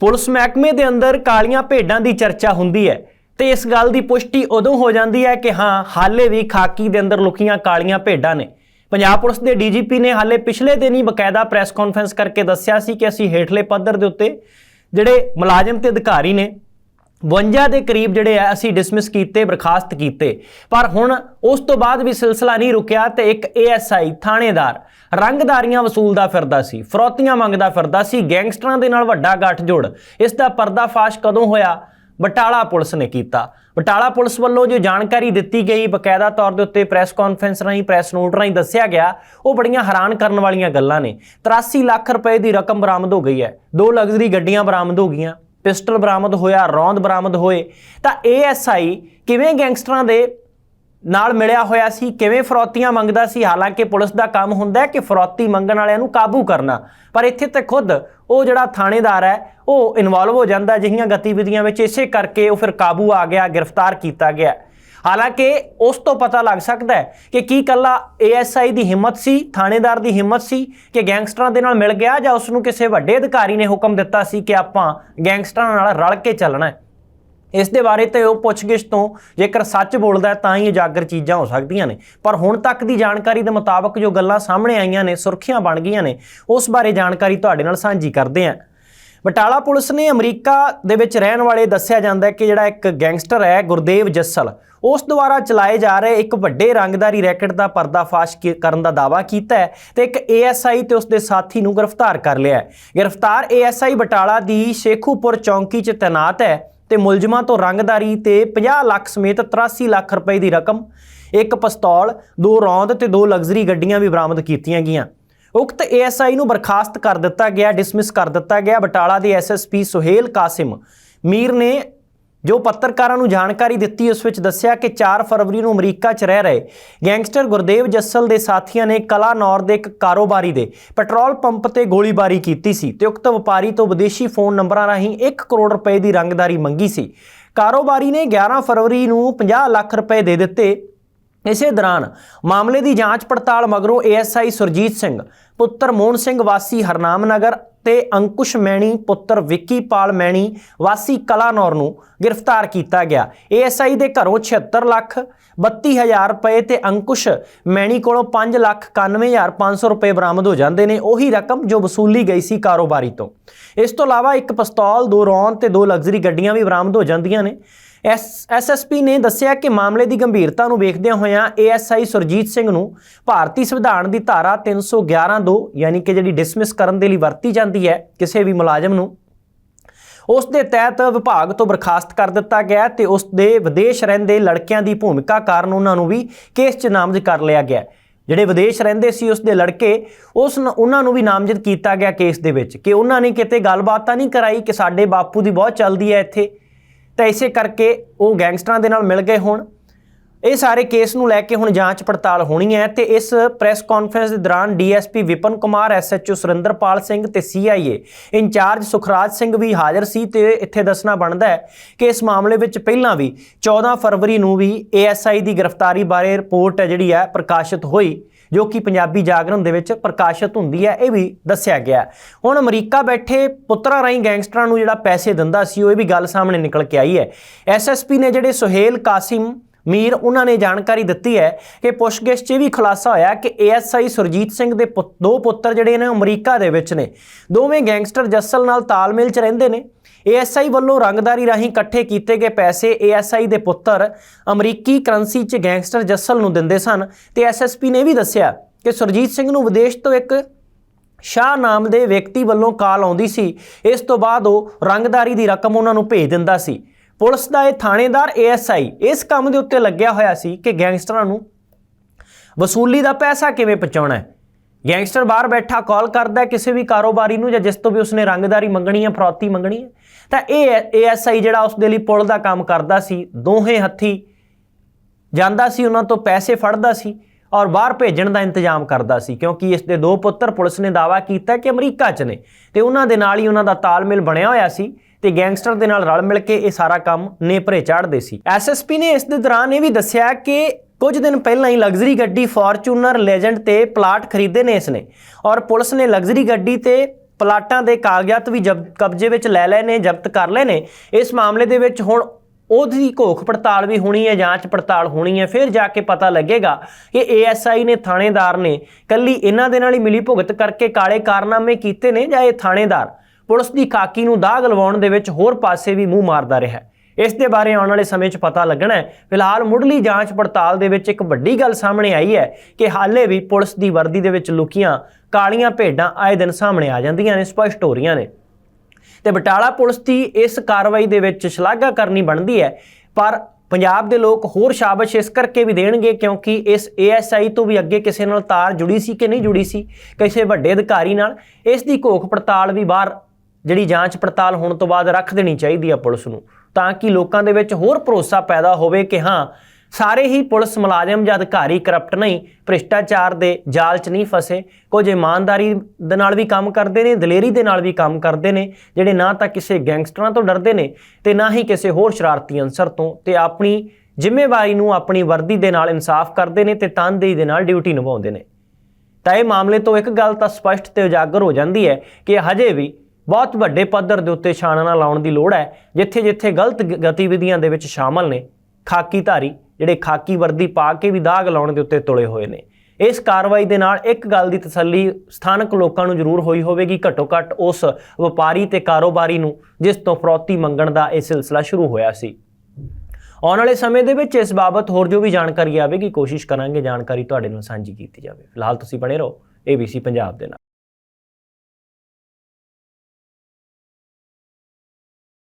Police ਮਹਿਕਮੇ ਦੇ ਅੰਦਰ ਕਾਲੀਆਂ ਭੇਡਾਂ ਦੀ ਚਰਚਾ ਹੁੰਦੀ ਹੈ ਤੇ ਇਸ ਗੱਲ ਦੀ ਪੁਸ਼ਟੀ ਉਦੋਂ ਹੋ ਜਾਂਦੀ ਹੈ ਕਿ ਹਾਂ, ਹਾਲੇ ਵੀ ਖਾਕੀ ਦੇ ਅੰਦਰ ਲੁਕੀਆਂ ਕਾਲੀਆਂ ਭੇਡਾਂ ਨੇ। ਪੰਜਾਬ ਪੁਲਿਸ ਦੇ ਡੀਜੀਪੀ ਨੇ ਹਾਲੇ ਪਿਛਲੇ ਦਿਨ ਹੀ ਬਕਾਇਦਾ ਪ੍ਰੈਸ ਕਾਨਫਰੰਸ ਕਰਕੇ ਦੱਸਿਆ ਸੀ ਕਿ ਅਸੀਂ ਹੇਠਲੇ ਪੱਧਰ ਦੇ ਉੱਤੇ ਜਿਹੜੇ ਮੁਲਾਜ਼ਮ ਤੇ ਅਧਿਕਾਰੀ ਨੇ 52 ਦੇ ਕਰੀਬ ਜਿਹੜੇ ਆ, ਅਸੀਂ ਡਿਸਮਿਸ ਕੀਤੇ, ਬਰਖਾਸਤ ਕੀਤੇ। ਪਰ ਹੁਣ ਉਸ ਤੋਂ ਬਾਅਦ ਵੀ ਸਿਲਸਿਲਾ ਨਹੀਂ ਰੁਕਿਆ ਤੇ ਇੱਕ ਏਐਸਆਈ ਥਾਣੇਦਾਰ ਰੰਗਦਾਰੀਆਂ ਵਸੂਲਦਾ ਫਿਰਦਾ ਸੀ, ਫਰੋਤੀਆਂ ਮੰਗਦਾ ਫਿਰਦਾ ਸੀ, ਗੈਂਗਸਟਰਾਂ ਦੇ ਨਾਲ ਵੱਡਾ ਗੱਠਜੋੜ। ਇਸ ਦਾ ਪਰਦਾਫਾਸ਼ ਕਦੋਂ ਹੋਇਆ? ਬਟਾਲਾ ਪੁਲਿਸ ਨੇ ਕੀਤਾ। ਬਟਾਲਾ ਪੁਲਿਸ ਵੱਲੋਂ ਜੋ ਜਾਣਕਾਰੀ ਦਿੱਤੀ ਗਈ, ਬਕਾਇਦਾ ਤੌਰ ਦੇ ਉੱਤੇ ਪ੍ਰੈਸ ਕਾਨਫਰੰਸ ਰਾਹੀਂ, ਪ੍ਰੈਸ ਨੋਟ ਰਾਹੀਂ ਦੱਸਿਆ ਗਿਆ, ਉਹ ਬੜੀਆਂ ਹੈਰਾਨ ਕਰਨ ਵਾਲੀਆਂ ਗੱਲਾਂ ਨੇ। 83 ਲੱਖ ਰੁਪਏ ਦੀ ਰਕਮ ਬਰਾਮਦ ਹੋ ਗਈ ਹੈ। ਦੋ ਲਗਜ਼ਰੀ ਗੱਡੀਆਂ ਬਰਾਮਦ ਹੋ ਗਈਆਂ। ਪਿਸਟਲ ਬਰਾਮਦ ਹੋਇਆ, ਰੌਂਦ ਬਰਾਮਦ ਹੋਏ, ਤਾਂ ਏਐਸਆਈ ਕਿਵੇਂ ਗੈਂਗਸਟਰਾਂ ਦੇ ਨਾਲ ਮਿਲਿਆ ਹੋਇਆ ਸੀ? ਕਿਵੇਂ ਫਰੌਤੀਆਂ ਮੰਗਦਾ ਸੀ? ਹਾਲਾਂਕਿ ਪੁਲਿਸ ਦਾ ਕੰਮ ਹੁੰਦਾ ਹੈ ਕਿ ਫਰੌਤੀ ਮੰਗਣ ਵਾਲਿਆਂ ਨੂੰ ਕਾਬੂ ਕਰਨਾ। ਪਰ ਇੱਥੇ ਤੇ ਖੁਦ ਉਹ ਜਿਹੜਾ ਥਾਣੇਦਾਰ ਹੈ, ਉਹ ਇਨਵੋਲਵ ਹੋ ਜਾਂਦਾ ਜਿਹੀਆਂ ਗਤੀਵਿਧੀਆਂ ਵਿੱਚ ਇਸੇ ਕਰਕੇ ਉਹ ਫਿਰ ਕਾਬੂ ਆ ਗਿਆ, ਗ੍ਰਿਫਤਾਰ ਕੀਤਾ ਗਿਆ। ਹਾਲਾਂਕਿ ਉਸ ਤੋਂ ਪਤਾ ਲੱਗ ਸਕਦਾ ਹੈ ਕਿ ਕੀ ਕੱਲਾ ਏਐਸਆਈ ਦੀ ਹਿੰਮਤ ਸੀ, ਥਾਣੇਦਾਰ ਦੀ ਹਿੰਮਤ ਸੀ ਕਿ ਗੈਂਗਸਟਰਾਂ ਦੇ ਨਾਲ ਮਿਲ ਗਿਆ ਜਾਂ ਉਸ ਨੂੰ ਕਿਸੇ ਵੱਡੇ ਅਧਿਕਾਰੀ ਨੇ ਹੁਕਮ ਦਿੱਤਾ ਸੀ ਕਿ ਆਪਾਂ ਗੈਂਗਸਟਰਾਂ ਨਾਲ ਰਲ ਕੇ ਚੱਲਣਾ ਹੈ। ਇਸ ਦੇ ਬਾਰੇ ਤੇ ਉਹ ਪੁੱਛਗਿੱਛ ਤੋਂ ਜੇਕਰ ਸੱਚ ਬੋਲਦਾ ਤਾਂ ਹੀ ਉਜਾਗਰ ਚੀਜ਼ਾਂ ਹੋ ਸਕਦੀਆਂ ਨੇ। ਪਰ ਹੁਣ ਤੱਕ ਦੀ ਜਾਣਕਾਰੀ ਦੇ ਮੁਤਾਬਕ ਜੋ ਗੱਲਾਂ ਸਾਹਮਣੇ ਆਈਆਂ ਨੇ, ਸੁਰਖੀਆਂ ਬਣ ਗਈਆਂ ਨੇ, ਉਸ ਬਾਰੇ ਜਾਣਕਾਰੀ ਤੁਹਾਡੇ ਨਾਲ ਸਾਂਝੀ ਕਰਦੇ ਹਾਂ। ਬਟਾਲਾ ਪੁਲਿਸ ਨੇ ਅਮਰੀਕਾ ਦੇ ਵਿੱਚ ਰਹਿਣ ਵਾਲੇ ਦੱਸਿਆ ਜਾਂਦਾ ਹੈ ਕਿ ਜਿਹੜਾ ਇੱਕ ਗੈਂਗਸਟਰ ਹੈ, ਗੁਰਦੇਵ ਜੱਸਲ, ਉਸ ਦੁਆਰਾ ਚਲਾਏ ਜਾ ਰਹੇ ਇੱਕ ਵੱਡੇ ਰੰਗਦਾਰੀ ਰੈਕਟ ਦਾ ਪਰਦਾਫਾਸ਼ ਕੀ- ਕਰਨ ਦਾ ਦਾਵਾ ਕੀਤਾ ਹੈ ਤੇ ਇੱਕ ਏਐਸਆਈ ਤੇ ਉਸ ਦੇ ਸਾਥੀ ਨੂੰ ਗ੍ਰਿਫਤਾਰ ਕਰ ਲਿਆ ਹੈ। ਗ੍ਰਿਫਤਾਰ ਏਐਸਆਈ ਬਟਾਲਾ ਦੀ ਸ਼ੇਖੂਪੁਰ ਚੌਂਕੀ 'ਚ ਤੈਨਾਤ ਹੈ ਤੇ ਮੁਲਜ਼ਮਾਂ ਤੋਂ ਰੰਗਦਾਰੀ ਤੇ 50 ਲੱਖ ਸਮੇਤ 83 ਲੱਖ ਰੁਪਏ ਦੀ ਰਕਮ, ਇੱਕ ਪਿਸਤੌਲ, ਦੋ ਰੌਂਦ ਤੇ ਦੋ ਲਗਜ਼ਰੀ ਗੱਡੀਆਂ ਵੀ ਬਰਾਮਦ ਕੀਤੀਆਂ ਗਈਆਂ। ਉਕਤ ਏਐਸਆਈ ਨੂੰ ਬਰਖਾਸਤ ਕਰ ਦਿੱਤਾ ਗਿਆ ਡਿਸਮਿਸ ਕਰ ਦਿੱਤਾ ਗਿਆ। ਬਟਾਲਾ ਦੇ ਐਸਐਸਪੀ ਸੁਹੇਲ ਕਾਸਿਮ ਮੀਰ ਨੇ ਜੋ ਪੱਤਰਕਾਰਾਂ ਨੂੰ ਜਾਣਕਾਰੀ ਦਿੱਤੀ, ਉਸ ਵਿੱਚ ਦੱਸਿਆ ਕਿ 4 ਫਰਵਰੀ ਨੂੰ ਅਮਰੀਕਾ 'ਚ ਰਹਿ ਰਹੇ ਗੈਂਗਸਟਰ ਗੁਰਦੇਵ ਜੱਸਲ ਦੇ ਸਾਥੀਆਂ ਨੇ ਕਲਾਨੌਰ ਦੇ ਇੱਕ ਕਾਰੋਬਾਰੀ ਦੇ ਪੈਟਰੋਲ ਪੰਪ ਤੇ ਗੋਲੀਬਾਰੀ ਕੀਤੀ ਸੀ ਤੇ ਉਕਤ ਵਪਾਰੀ ਤੋਂ ਵਿਦੇਸ਼ੀ ਫੋਨ ਨੰਬਰਾਂ ਰਾਹੀਂ 1 ਕਰੋੜ ਰੁਪਏ ਦੀ ਰੰਗਦਾਰੀ ਮੰਗੀ ਸੀ। ਕਾਰੋਬਾਰੀ ਨੇ 11 ਫਰਵਰੀ ਨੂੰ 50 ਲੱਖ ਰੁਪਏ ਦੇ ਦਿੱਤੇ। ਇਸੇ ਦੌਰਾਨ ਮਾਮਲੇ ਦੀ ਜਾਂਚ ਪੜਤਾਲ ਮਗਰੋਂ ਏਐਸਆਈ ਸੁਰਜੀਤ ਸਿੰਘ, ਪੁੱਤਰ ਮੋਹਨ ਸਿੰਘ, ਵਾਸੀ ਹਰਨਾਮ ਨਗਰ ਤੇ ਅੰਕੁਸ਼ ਮੈਣੀ, ਪੁੱਤਰ ਵਿੱਕੀ ਪਾਲ ਮੈਣੀ, ਵਾਸੀ ਕਲਾਨੌਰ ਨੂੰ ਗ੍ਰਿਫਤਾਰ ਕੀਤਾ ਗਿਆ। ਏਐਸਆਈ ਦੇ ਘਰੋਂ 76 ਲੱਖ 32000 ਰੁਪਏ ਤੇ ਅੰਕੁਸ਼ ਮੈਣੀ ਕੋਲੋਂ 5 ਲੱਖ 91500 ਰੁਪਏ ਬਰਾਮਦ ਹੋ ਜਾਂਦੇ ਨੇ। ਉਹੀ ਰਕਮ ਜੋ ਵਸੂਲੀ ਗਈ ਸੀ ਕਾਰੋਬਾਰੀ ਤੋਂ। ਇਸ ਤੋਂ ਇਲਾਵਾ ਇੱਕ ਪਿਸਤੌਲ, ਦੋ ਰੌਨ ਤੇ ਦੋ ਲਗਜ਼ਰੀ ਗੱਡੀਆਂ ਵੀ ਬਰਾਮਦ ਹੋ ਜਾਂਦੀਆਂ ਨੇ। ਐਸਐਸਪੀ ਨੇ ਦੱਸਿਆ ਕਿ ਮਾਮਲੇ ਦੀ ਗੰਭੀਰਤਾ ਨੂੰ ਵੇਖਦਿਆਂ ਹੋਇਆਂ ਏਐਸਆਈ ਸੁਰਜੀਤ ਸਿੰਘ ਨੂੰ ਭਾਰਤੀ ਸੰਵਿਧਾਨ ਦੀ ਧਾਰਾ 311 ਦੋ, ਯਾਨੀ ਕਿ ਜਿਹੜੀ ਡਿਸਮਿਸ ਕਰਨ ਦੇ ਲਈ ਵਰਤੀ ਜਾਂਦੀ ਹੈ ਕਿਸੇ ਵੀ ਮੁਲਾਜ਼ਮ ਨੂੰ, ਉਸ ਦੇ ਤਹਿਤ ਵਿਭਾਗ ਤੋਂ ਬਰਖਾਸਤ ਕਰ ਦਿੱਤਾ ਗਿਆ ਤੇ ਉਸ ਦੇ ਵਿਦੇਸ਼ ਰਹਿੰਦੇ ਲੜਕਿਆਂ ਦੀ ਭੂਮਿਕਾ ਕਾਰਨ ਉਹਨਾਂ ਨੂੰ ਵੀ ਕੇਸ 'ਚ ਨਾਮਜ਼ਦ ਕਰ ਲਿਆ ਗਿਆ। ਜਿਹੜੇ ਵਿਦੇਸ਼ ਰਹਿੰਦੇ ਸੀ ਉਸ ਦੇ ਲੜਕੇ, ਉਸ ਉਹਨਾਂ ਨੂੰ ਵੀ ਨਾਮਜ਼ਦ ਕੀਤਾ ਗਿਆ ਕੇਸ ਦੇ ਵਿੱਚ। ਕਿ ਉਹਨਾਂ ਨੇ ਕਿਤੇ ਗੱਲਬਾਤ ਤਾਂ ਨਹੀਂ ਕਰਾਈ ਕਿ ਸਾਡੇ ਬਾਪੂ ਦੀ ਬਹੁਤ ਚੱਲਦੀ ਹੈ ਇੱਥੇ? ਤਾਂ ਇਸੇ ਕਰਕੇ ਉਹ ਗੈਂਗਸਟਰਾਂ ਦੇ ਨਾਲ ਮਿਲ ਗਏ ਹੋਣ। ਇਹ ਸਾਰੇ ਕੇਸ ਨੂੰ ਲੈ ਕੇ ਹੁਣ ਜਾਂਚ ਪੜਤਾਲ ਹੋਣੀ ਹੈ ਤੇ ਇਸ ਪ੍ਰੈਸ ਕਾਨਫਰੰਸ ਦੇ ਦੌਰਾਨ ਡੀਐਸਪੀ ਵਿਪਨ ਕੁਮਾਰ, ਐਸਐਚਓ ਸੁਰਿੰਦਰਪਾਲ ਸਿੰਘ ਤੇ CIA in charge Sukhraj Singh ਵੀ ਹਾਜ਼ਰ ਸੀ ਤੇ ਇੱਥੇ ਦੱਸਣਾ ਬਣਦਾ ਹੈ ਕਿ ਇਸ ਮਾਮਲੇ ਵਿੱਚ ਪਹਿਲਾਂ ਵੀ 14 ਫਰਵਰੀ ਨੂੰ ਵੀ ਏਐਸਆਈ ਦੀ ਗ੍ਰਿਫਤਾਰੀ ਬਾਰੇ ਰਿਪੋਰਟ ਜਿਹੜੀ ਹੈ ਪ੍ਰਕਾਸ਼ਿਤ ਹੋਈ। ਜੋ ਕਿ ਪੰਜਾਬੀ ਜਾਗਰਣ ਦੇ ਵਿੱਚ ਪ੍ਰਕਾਸ਼ਿਤ ਹੁੰਦੀ ਹੈ, ਇਹ ਵੀ ਦੱਸਿਆ ਗਿਆ ਹੁਣ ਅਮਰੀਕਾ ਬੈਠੇ ਪੁੱਤਰਾਂ ਰਾਹੀਂ ਗੈਂਗਸਟਰਾਂ ਨੂੰ ਜਿਹੜਾ ਪੈਸੇ ਦਿੰਦਾ ਸੀ, ਉਹ ਇਹ ਵੀ ਗੱਲ ਸਾਹਮਣੇ ਨਿਕਲ ਕੇ ਆਈ ਹੈ। ਐਸਐਸਪੀ ਨੇ ਜਿਹੜੇ ਸੁਹੇਲ ਕਾਸਿਮ ਮੀਰ, ਉਹਨਾਂ ਨੇ ਜਾਣਕਾਰੀ ਦਿੱਤੀ ਹੈ ਕਿ ਪੁੱਛਗਿੱਛ 'ਚ ਇਹ ਵੀ ਖੁਲਾਸਾ ਹੋਇਆ ਕਿ ਏਐਸਆਈ ਸੁਰਜੀਤ ਸਿੰਘ ਦੇ ਪੁੱਤ- ਦੋ ਪੁੱਤਰ ਜਿਹੜੇ ਨੇ ਅਮਰੀਕਾ ਦੇ ਵਿੱਚ ਨੇ। ਦੋਵੇਂ ਗੈਂਗਸਟਰ ਜੱਸਲ ਨਾਲ ਤਾਲਮੇਲ 'ਚ ਰਹਿੰਦੇ ਨੇ। ਏਐਸਆਈ ਵੱਲੋਂ ਰੰਗਦਾਰੀ ਰਾਹੀਂ ਇਕੱਠੇ ਕੀਤੇ ਗਏ ਪੈਸੇ ਏਐਸਆਈ ਦੇ ਪੁੱਤਰ ਅਮਰੀਕੀ ਕਰੰਸੀ 'ਚ ਗੈਂਗਸਟਰ ਜੱਸਲ ਨੂੰ ਦਿੰਦੇ ਸਨ ਤੇ ਐਸਐਸਪੀ ਨੇ ਵੀ ਦੱਸਿਆ ਕਿ ਸੁਰਜੀਤ ਸਿੰਘ ਨੂੰ ਵਿਦੇਸ਼ ਤੋਂ ਇੱਕ ਸ਼ਾਹ ਨਾਮ ਦੇ ਵਿਅਕਤੀ ਵੱਲੋਂ ਕਾਲ ਆਉਂਦੀ ਸੀ। ਇਸ ਤੋਂ ਬਾਅਦ ਉਹ ਰੰਗਦਾਰੀ ਦੀ ਰਕਮ ਉਹਨਾਂ ਨੂੰ ਭੇਜ ਦਿੰਦਾ ਸੀ। ਪੁਲਿਸ ਦਾ ਇਹ ਥਾਣੇਦਾਰ ਏਐਸਆਈ ਇਸ ਕੰਮ ਦੇ ਉੱਤੇ ਲੱਗਿਆ ਹੋਇਆ ਸੀ ਕਿ ਗੈਂਗਸਟਰਾਂ ਨੂੰ ਵਸੂਲੀ ਦਾ ਪੈਸਾ ਕਿਵੇਂ ਪਹੁੰਚਾਉਣਾ ਹੈ। ਗੈਂਗਸਟਰ ਬਾਹਰ ਬੈਠਾ, ਕਾਲ ਕਰਦਾ ਕਿਸੇ ਵੀ ਕਾਰੋਬਾਰੀ ਨੂੰ ਜਾਂ ਜਿਸ ਤੋਂ ਵੀ ਉਸਨੇ ਰੰਗਦਾਰੀ ਮੰਗਣੀ ਹੈ, ਫਰੌਤੀ ਮੰਗਣੀ ਹੈ, ਤਾਂ ਇਹ ਏਐਸਆਈ ਜਿਹੜਾ ਉਸ ਦੇ ਲਈ ਪੁਲ ਦਾ ਕੰਮ ਕਰਦਾ ਸੀ, ਦੋਹੇ ਹੱਥੀ ਜਾਂਦਾ ਸੀ, ਉਹਨਾਂ ਤੋਂ ਪੈਸੇ ਫੜਦਾ ਸੀ ਔਰ ਬਾਹਰ ਭੇਜਣ ਦਾ ਇੰਤਜ਼ਾਮ ਕਰਦਾ ਸੀ, ਕਿਉਂਕਿ ਇਸ ਦੇ ਦੋ ਪੁੱਤਰ ਪੁਲਿਸ ਨੇ ਦਾਅਵਾ ਕੀਤਾ ਕਿ ਅਮਰੀਕਾ 'ਚ ਨੇ ਤੇ ਉਹਨਾਂ ਦੇ ਨਾਲ ਹੀ ਉਹਨਾਂ ਦਾ ਤਾਲਮੇਲ ਬਣਿਆ ਹੋਇਆ ਸੀ ਤੇ ਗੈਂਗਸਟਰ ਦੇ ਨਾਲ ਰਲ ਮਿਲ ਕੇ ਇਹ ਸਾਰਾ ਕੰਮ ਨੇਪਰੇ ਚਾੜਦੇ ਸੀ। ਐਸਐਸਪੀ ਨੇ ਇਸ ਦੇ ਦੌਰਾਨ ਇਹ ਵੀ ਦੱਸਿਆ ਕਿ ਕੁਝ ਦਿਨ ਪਹਿਲਾਂ ਹੀ ਲਗਜ਼ਰੀ ਗੱਡੀ ਫੋਰਚੂਨਰ ਲੈਜੈਂਡ ਤੇ ਪਲਾਟ ਖਰੀਦੇ ਨੇ ਇਸ ਨੇ ਔਰ ਪੁਲਿਸ ਨੇ ਲਗਜ਼ਰੀ ਗੱਡੀ ਤੇ ਪਲਾਟਾਂ ਦੇ ਕਾਗਜ਼ਾਤ ਵੀ ਜਬ, ਕਬਜ਼ੇ ਵਿੱਚ ਲੈ ਲਏ ਨੇ, ਜ਼ਬਤ ਕਰ ਲਏ ਨੇ। ਇਸ ਮਾਮਲੇ ਦੇ ਵਿੱਚ ਹੁਣ ਉਹਦੀ ਘੋਖ ਪੜਤਾਲ ਵੀ ਹੋਣੀ ਹੈ, ਜਾਂਚ ਪੜਤਾਲ ਹੋਣੀ ਹੈ। ਫਿਰ ਜਾ ਕੇ ਪਤਾ ਲੱਗੇਗਾ ਕਿ ਏਐਸਆਈ ਨੇ ਥਾਣੇਦਾਰ ਨੇ ਕੱਲੀ ਇਹਨਾਂ ਦੇ ਨਾਲ ਹੀ ਮਿਲੀ ਭੁਗਤ ਕਰਕੇ ਕਾਲੇ ਕਾਰਨਾਮੇ ਕੀਤੇ ਨੇ ਜਾਂ ਇਹ ਥਾਣੇਦਾਰ। ਪੁਲਿਸ ਦੀ ਕਾਕੀ ਨੂੰ ਦਾਗ ਲਵਾਉਣ ਦੇ ਵਿੱਚ ਹੋਰ ਪਾਸੇ ਵੀ ਮੂੰਹ ਮਾਰਦਾ ਰਿਹਾ। ਹੈ। ਇਸ ਦੇ ਬਾਰੇ ਆਉਣ ਵਾਲੇ ਸਮੇਂ 'ਚ ਪਤਾ ਲੱਗਣਾ ਹੈ। ਫਿਲਹਾਲ ਮੁੱਢਲੀ ਜਾਂਚ ਪੜਤਾਲ ਦੇ ਵਿੱਚ ਇੱਕ ਵੱਡੀ ਗੱਲ ਸਾਹਮਣੇ ਆਈ ਹੈ ਕਿ ਹਾਲੇ ਵੀ ਪੁਲਿਸ ਦੀ ਵਰਦੀ ਦੇ ਵਿੱਚ ਲੁਕੀਆਂ ਕਾਲੀਆਂ ਭੇਡਾਂ ਆਏ ਦਿਨ ਸਾਹਮਣੇ ਆ ਜਾਂਦੀਆਂ ਨੇ, ਸਪਸ਼ਟ ਹੋ ਰਹੀਆਂ ਨੇ। ਤੇ ਬਟਾਲਾ ਪੁਲਿਸ ਦੀ ਇਸ ਕਾਰਵਾਈ ਦੇ ਵਿੱਚ ਸ਼ਲਾਘਾ ਕਰਨੀ ਬਣਦੀ ਹੈ, ਪਰ ਪੰਜਾਬ ਦੇ ਲੋਕ ਹੋਰ ਸ਼ਾਬਾਸ਼ ਇਸ ਕਰਕੇ ਵੀ ਦੇਣਗੇ ਕਿਉਂਕਿ ਇਸ ਏਐਸਆਈ ਤੋਂ ਵੀ ਅੱਗੇ ਕਿਸੇ ਨਾਲ ਤਾਰ ਜੁੜੀ ਸੀ ਕਿ ਨਹੀਂ ਜੁੜੀ ਸੀ, ਕਿਸੇ ਵੱਡੇ ਅਧਿਕਾਰੀ ਨਾਲ। ਇਸ ਦੀ ਘੋਖ ਪੜਤਾਲ ਵੀ ਬਾਹਰ ਜਿਹੜੀ ਜਾਂਚ ਪੜਤਾਲ ਹੋਣ ਤੋਂ ਬਾਅਦ ਰੱਖ ਦੇਣੀ ਚਾਹੀਦੀ ਆ ਪੁਲਿਸ ਨੂੰ। ਤਾਂ ਕਿ ਲੋਕਾਂ ਦੇ ਵਿੱਚ ਹੋਰ ਭਰੋਸਾ ਪੈਦਾ ਹੋਵੇ ਕਿ ਹਾਂ, ਸਾਰੇ ਹੀ ਪੁਲਿਸ ਮੁਲਾਜ਼ਮ ਜਾਂ ਅਧਿਕਾਰੀ ਕਰਪਟ ਨਹੀਂ, ਭ੍ਰਿਸ਼ਟਾਚਾਰ ਦੇ ਜਾਲ 'ਚ ਨਹੀਂ ਫਸੇ, ਕੁਝ ਇਮਾਨਦਾਰੀ ਦੇ ਨਾਲ ਵੀ ਕੰਮ ਕਰਦੇ ਨੇ, ਦਲੇਰੀ ਦੇ ਨਾਲ ਵੀ ਕੰਮ ਕਰਦੇ ਨੇ, ਜਿਹੜੇ ਨਾ ਤਾਂ ਕਿਸੇ ਗੈਂਗਸਟਰਾਂ ਤੋਂ ਡਰਦੇ ਨੇ ਤੇ ਨਾ ਹੀ ਕਿਸੇ ਹੋਰ ਸ਼ਰਾਰਤੀ ਅਨਸਰ ਤੋਂ ਤੇ ਆਪਣੀ ਜ਼ਿੰਮੇਵਾਰੀ ਨੂੰ ਆਪਣੀ ਵਰਦੀ ਦੇ ਨਾਲ ਇਨਸਾਫ ਕਰਦੇ ਨੇ ਤੇ ਤਨਦੇਹੀ ਦੇ ਨਾਲ ਡਿਊਟੀ ਨਿਭਾਉਂਦੇ ਨੇ। ਤਾਂ ਇਹ ਮਾਮਲੇ ਤੋਂ ਇੱਕ ਗੱਲ ਤਾਂ ਸਪਸ਼ਟ ਤੇ ਉਜਾਗਰ ਹੋ ਜਾਂਦੀ ਹੈ ਕਿ ਹਜੇ ਵੀ ਬਹੁਤ ਵੱਡੇ ਪੱਧਰ ਦੇ ਉੱਤੇ ਛਾਣਨਾ ਲਾਉਣ ਦੀ ਲੋੜ ਹੈ, ਜਿੱਥੇ-ਜਿੱਥੇ ਗਲਤ ਗਤੀਵਿਧੀਆਂ ਦੇ ਵਿੱਚ ਸ਼ਾਮਲ ਨੇ, ਖਾਕੀਧਾਰੀ, ਜਿਹੜੇ ਖਾਕੀ ਵਰਦੀ ਪਾ ਕੇ ਵੀ ਦਾਗ ਲਾਉਣ ਦੇ ਉੱਤੇ ਤੁਲੇ ਹੋਏ ਨੇ। ਇਸ ਕਾਰਵਾਈ ਦੇ ਨਾਲ ਇੱਕ ਗੱਲ ਦੀ ਤਸੱਲੀ ਸਥਾਨਕ ਲੋਕਾਂ ਨੂੰ ਜ਼ਰੂਰ ਹੋਈ ਹੋਵੇਗੀ। ਘੱਟੋ ਘੱਟ ਉਸ ਵਪਾਰੀ ਤੇ ਕਾਰੋਬਾਰੀ ਨੂੰ, ਜਿਸ ਤੋਂ ਫਰੋਤੀ ਮੰਗਣ ਦਾ ਇਹ ਸਿਲਸਿਲਾ ਸ਼ੁਰੂ ਹੋਇਆ ਸੀ। ਆਉਣ ਵਾਲੇ ਸਮੇਂ ਦੇ ਵਿੱਚ ਇਸ ਬਾਬਤ ਹੋਰ ਜੋ ਵੀ ਜਾਣਕਾਰੀ ਆਵੇਗੀ, ਕੋਸ਼ਿਸ਼ ਕਰਾਂਗੇ। ਜਾਣਕਾਰੀ ਤੁਹਾਡੇ ਨਾਲ ਸਾਂਝੀ ਕੀਤੀ ਜਾਵੇ। ਫਿਲਹਾਲ ਤੁਸੀਂ ਬਣੇ ਰਹੋ ABC ਪੰਜਾਬ ਦੇ ਨਾਲ।